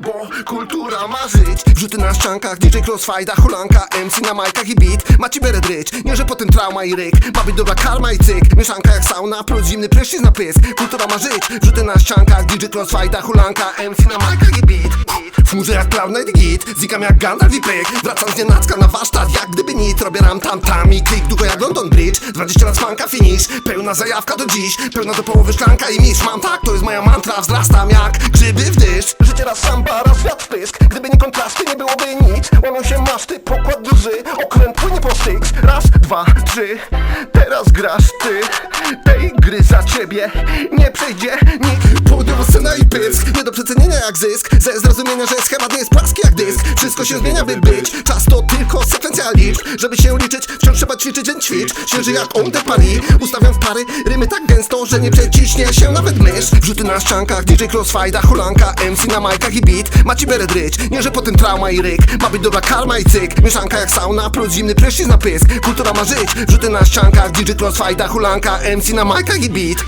bo kultura ma żyć. Wrzuty na ściankach, DJ Crossfajda, hulanka MC na majkach i beat. Maci beret ryć, nie że potem trauma i ryk. Ma dobra karma i cyk. Mieszanka jak sauna, plus zimny prysznic na pysk. Kultura ma żyć, wrzuty na ściankach DJ Crossfajda, hulanka MC na majkach i beat. W murze jak Cloud Night Git. Zikam jak Gandalf i pyk Wracam z nienacka na warsztat Jak gdyby nic Robię ram tam tam i klik Długo jak London Bridge. 20 lat spanka finish. Pełna zajawka do dziś. Pełna do połowy szklanka i mistrz. Mam tak, to jest moja mantra. Wzrastam jak grzyby w deszcz Życie raz samba, raz wiatr w pysk. Gdyby nie kontrasty, nie byłoby nic. Łamią się maszty, pokład duży Okręt płynie po styks Raz, dwa, trzy. Teraz grasz ty Tej gry za ciebie Nie przejdzie nikt Południowa scena i pysk. Nie do przecenienia jak zysk. Ze zrozumienia, że schemat nie jest płaski jak dysk. Wszystko się zmienia by być. Czas to tylko sekwencja liczb. Żeby się liczyć, wciąż trzeba ćwiczyć, dzień ćwicz. Świeży jak on te pari Ustawiam w pary Rymy tak gęsto, że nie przeciśnie się nawet mysz Wrzuty na ściankach, DJ Crossfajda, hulanka MC na majkach i beat. Maci beret ryć, nie że potem trauma i ryk. Ma być dobra karma i cyk. Mieszanka jak sauna, plus zimny prysznic na pysk. Kultura ma żyć, wrzuty na ściankach DJ Crossfajda, hulanka MC na majkach i beat.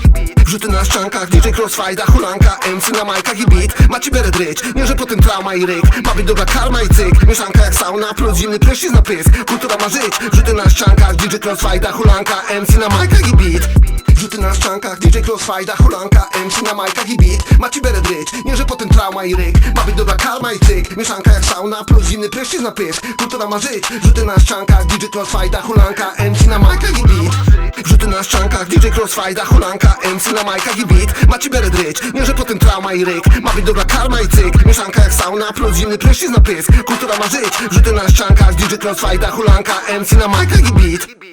Wrzuty na ściankach, DJ Crossfajda, hulanka MC na majkach i beat. Maci beret nie że potem trauma i ryk. Ma być dobra karma i cyk. Mieszanka jak sauna, plus zimny prysznic na pysk. Kultura ma żyć, wrzuty na ściankach DJ Crossfajda, hulanka MC na majkach i beat. Wrzuty na ściankach, DJ Crossfajda, hulanka MC na majkach i beat. Maci beret nie że potem trauma i ryk. Ma być dobra karma i cyk. Mieszanka jak sauna, plus zimny prysznic na pysk. Kultura ma żyć, wrzuty na ściankach DJ Crossfajda, hulanka MC na majkach i beat Wrzuty na ściankach, DJ Crossfajda, hulanka MC na majkach i beat. Maci beret ryć, nie że potem trauma i ryk. Ma być dobra karma i cyk. Mieszanka jak sauna, plus zimny prysznic na pysk. Kultura ma żyć, wrzuty na ściankach DJ Crossfajda, hulanka MC na majkach i beat